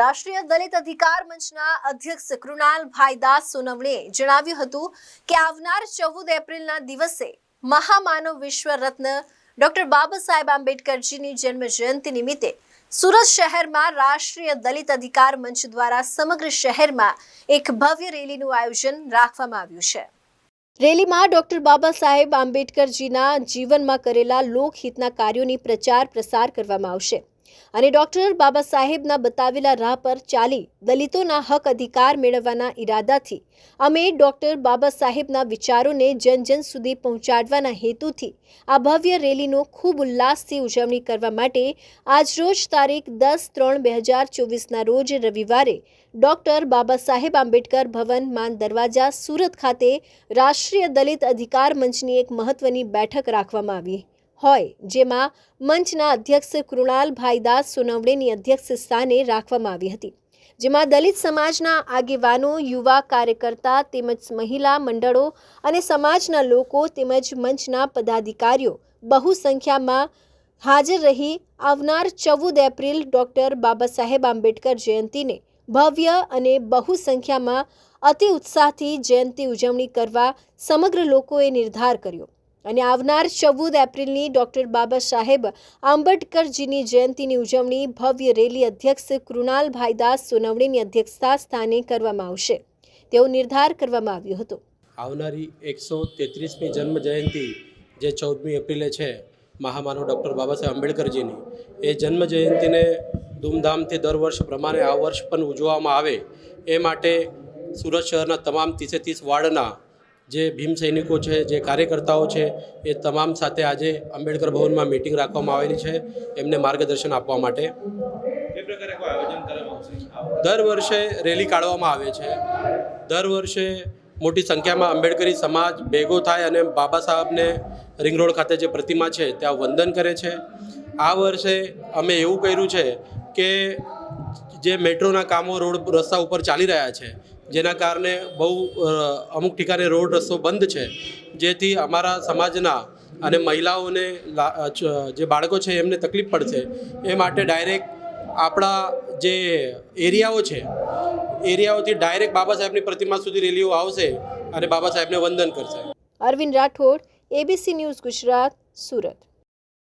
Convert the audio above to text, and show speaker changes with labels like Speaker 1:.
Speaker 1: રાષ્ટ્રીય દલિત અધિકાર મંચના અધ્યક્ષ કૃણાલભાઈ દાસ સોનવણીએ જણાવ્યું હતું કે આવનાર ચૌદ એપ્રિલના દિવસે મહામાનવ વિશ્વ રત્ન ડોક્ટર બાબા સાહેબ આંબેડકરજીની જન્મ જયંતિ નિમિત્તે સુરત શહેરમાં રાષ્ટ્રીય દલિત અધિકાર મંચ દ્વારા સમગ્ર શહેરમાં એક ભવ્ય રેલીનું આયોજન રાખવામાં આવ્યું છે. રેલીમાં ડોક્ટર બાબા સાહેબ આંબેડકરજીના જીવનમાં કરેલા લોકહિતના કાર્યોની પ્રચાર પ્રસાર કરવામાં આવશે. અને ડોક્ટર બાબા સાહેબના બતાવેલા રાહ પર ચાલી દલિતોના હક અધિકાર મેળવવાના ઈરાદાથી અમે ડોક્ટર બાબા સાહેબના વિચારોને જન જન સુધી પહોંચાડવાના હેતુથી આ ભવ્ય રેલીનો ખૂબ ઉલ્લાસથી ઉજવણી કરવા માટે આજરોજ તારીખ દસ ત્રણ બે હજાર ચોવીસના રોજ રવિવારે ડોક્ટર બાબા સાહેબ આંબેડકર ભવન માન દરવાજા સુરત ખાતે રાષ્ટ્રીય દલિત અધિકાર મંચની એક મહત્વની બેઠક રાખવામાં આવી. હોય, જેમાં મંચના અધ્યક્ષ કૃણાલભાઈ દાસ સોનવણેની અધ્યક્ષ સ્થાને રાખવામાં આવી હતી, જેમાં દલિત સમાજના આગેવાનો, યુવા કાર્યકર્તા તેમજ મહિલા મંડળો અને સમાજના લોકો તેમજ મંચના પદાધિકારીઓ બહુ સંખ્યામાં હાજર રહી આવનાર ચૌદ એપ્રિલ ડૉક્ટર બાબા સાહેબ આંબેડકર જયંતિને ભવ્ય અને બહુ સંખ્યામાં અતિ ઉત્સાહથી જયંતિ ઉજવણી કરવા સમગ્ર લોકોએ નિર્ધાર કર્યો. અને આવનાર ચૌદ એપ્રિલની ડોક્ટર બાબા સાહેબ આંબેડકરજીની જયંતિની ઉજવણી ભવ્ય રેલી અધ્યક્ષ કૃણાલભાઈ દાસ સોનવણીની અધ્યક્ષતા સ્થાને કરવામાં આવશે. તેવો નિર્ધાર કરવામાં આવ્યો હતો.
Speaker 2: આવનારી એકસો તેત્રીસમી જન્મ જયંતિ જે ચૌદમી એપ્રિલે છે, મહામાનવ ડૉક્ટર બાબા સાહેબ આંબેડકરજીની, એ જન્મ જયંતિને ધૂમધામથી દર વર્ષ પ્રમાણે આ વર્ષ પણ ઉજવવામાં આવે. એ માટે સુરત શહેરના તમામ ત્રીસે ત્રીસ વોર્ડના જે ભીમ સૈનિકો છે, જે કાર્યકર્તાઓ છે, એ તમામ સાથે આજે આંબેડકર ભવનમાં મિટિંગ રાખવામાં આવેલી છે, એમને માર્ગદર્શન આપવા માટે. દર વર્ષે રેલી કાઢવામાં આવે છે. દર વર્ષે મોટી સંખ્યામાં આંબેડકરી સમાજ ભેગો થાય અને બાબા સાહેબને રિંગ રોડ ખાતે જે પ્રતિમા છે, ત્યાં વંદન કરે છે. આ વર્ષે અમે એવું કર્યું છે કે જે મેટ્રોના કામો રોડ રસ્તા ઉપર ચાલી રહ્યા છે જેના કારણે બહુ અમુક ઠીકાને રોડ રસ્તો બંધ છે. જેથી અમારા સમાજના અને મહિલાઓને જે બાળકો છે એમને તકલીફ પડશે. એ માટે ડાયરેક્ટ આપણા જે એરિયાઓ છે, એરિયાઓથી ડાયરેક્ટ બાબા સાહેબની પ્રતિમા સુધી રેલીઓ આવશે અને બાબા સાહેબને વંદન કરશે.
Speaker 1: Arvind Rathod, ABC news Gujarat, Surat.